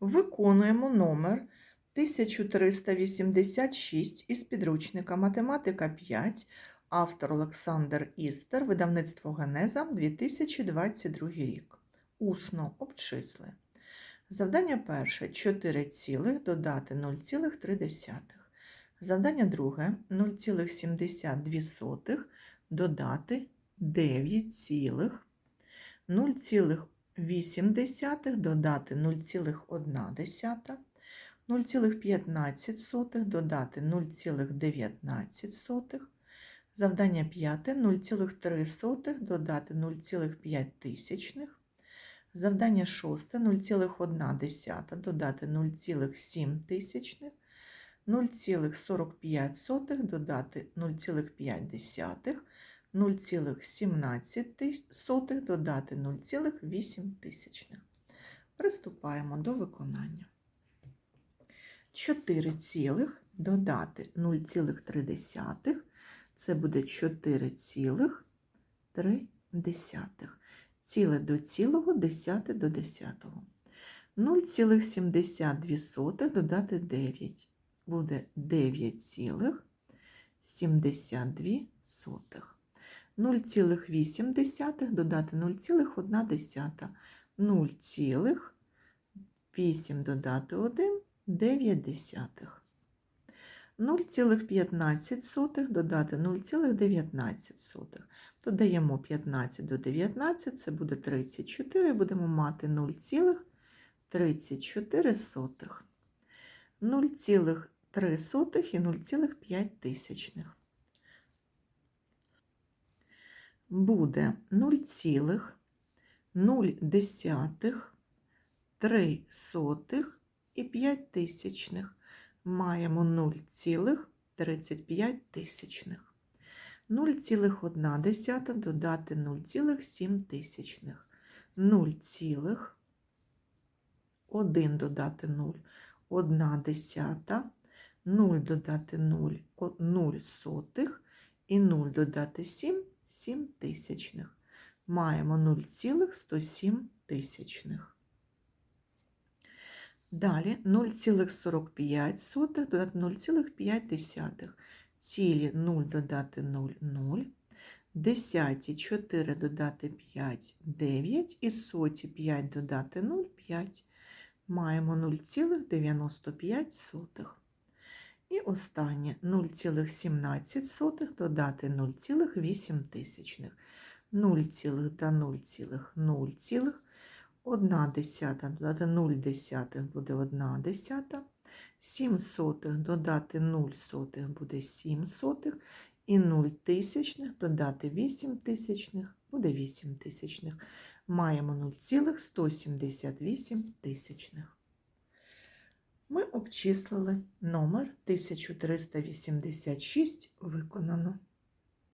Виконуємо номер 1386 із підручника Математика 5, автор Олександр Істер, видавництво Генеза, 2022 рік. Усно обчисли. Завдання перше 4 цілих додати 0,3. Завдання друге 0,72 додати 9 цілих. 0,8 додати 0,1, 0,15 додати 0,19, завдання п'яте 0,3 додати 0,5 завдання шосте 0,1 додати 0,7 тисячних, 0,45 додати 0,5, 0,17 додати 0,8 тисячних. Приступаємо до виконання. 4 цілих додати 0,3 це буде 4,3. Ціле до цілого, десяте до десятого. 0,72 додати 9 буде 9,72. 0,8 додати 0,1. 0,8 додати 1 9 десятих. 0,15 додати 0,19. Додаємо 15 до 19, це буде 34, будемо мати 0,34. 0,3 і 0,5 тисячних. Буде 0,0 3 сотих і 5 тисячних. Маємо 0,35 тисячних. 0,1 додати 0,7 тисячних. 0,1 додати 0, 1 десята, 0 додати 0, 0 сотих і 0 додати 7, 7 тисячних. Маємо 0,107 тисячних. Далі 0,45 додати 0,5. Цілі 0 додати 0, 0. Десяті 4 додати 5, 9. І соті 5 додати 0, 5. Маємо 0,95. І останнє 0,17 додати 0,8 тисячних. 0, та 0,0. 1 десята додати 0 десятих буде 1 десята, 7 сотих додати 0 сотих буде 7 сотих, і 0 тисячних додати 8 тисячних буде 8 тисячних. Маємо 0,178 тисячних. Ми обчислили номер 1386 виконано.